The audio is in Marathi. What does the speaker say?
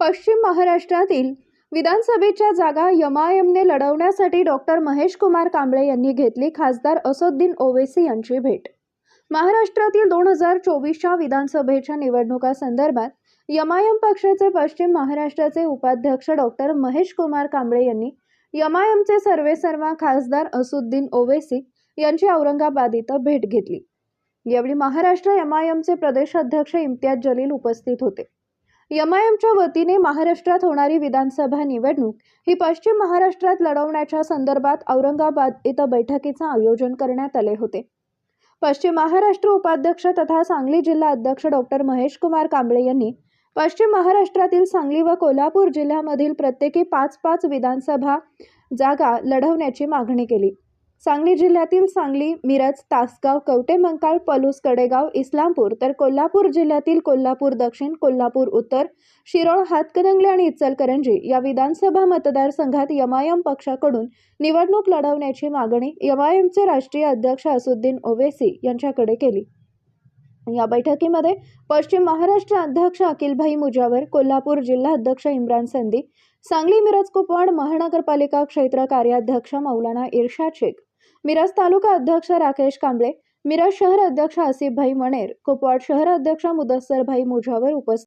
पश्चिम महाराष्ट्रातील विधानसभेच्या जागा यमायमने लढवण्यासाठी डॉक्टर महेश कुमार कांबळे यांनी घेतली खासदार असोद्दीन ओवेसी यांची भेट. महाराष्ट्रातील दोन हजार चोवीसच्या विधानसभेच्या निवडणुकासंदर्भात यमायम पक्षाचे पश्चिम महाराष्ट्राचे उपाध्यक्ष डॉक्टर महेश कुमार कांबळे यांनी यमायमचे सर्वेसर्वा खासदार असुद्दीन ओवेसी यांची औरंगाबाद इथं भेट घेतली. यावेळी महाराष्ट्र यमायमचे प्रदेश अध्यक्ष इम्तियाज जलील उपस्थित होते. एमआयएमच्या वतीने महाराष्ट्रात होणारी विधानसभा निवडणूक ही पश्चिम महाराष्ट्रात लढवण्याच्या संदर्भात औरंगाबाद इथं बैठकीचं आयोजन करण्यात आले होते. पश्चिम महाराष्ट्र उपाध्यक्ष तथा सांगली जिल्हा अध्यक्ष डॉक्टर महेश कुमार कांबळे यांनी पश्चिम महाराष्ट्रातील सांगली व कोल्हापूर जिल्ह्यामधील प्रत्येकी पाच पाच विधानसभा जागा लढवण्याची मागणी केली. सांगली जिल्ह्यातील सांगली मिरज तासगाव कवटेमंकाळ पलूस कडेगाव इस्लामपूर तर कोल्हापूर जिल्ह्यातील कोल्हापूर दक्षिण कोल्हापूर उत्तर शिरोळ हातकणंगले आणि इचलकरंजी या विधानसभा मतदारसंघात यमायम पक्षाकडून निवडणूक लढवण्याची मागणी यमायमचे राष्ट्रीय अध्यक्ष असुद्दीन ओवेसी यांच्याकडे केली. या बैठकीमध्ये पश्चिम महाराष्ट्र अध्यक्ष अखिलभाई मुजावर कोल्हापूर जिल्हा अध्यक्ष इम्रान संदी सांगली मिरज कुपवाड महानगरपालिका क्षेत्र कार्याध्यक्ष मौलाना इर्शाद शेख मिरज तालुका अध्यक्ष राकेश कांबळे मिरज शहर अध्यक्ष आसिफभाई मणेर कुपवाड शहर अध्यक्ष मुदस्सरभाई मुजावर उपस्थित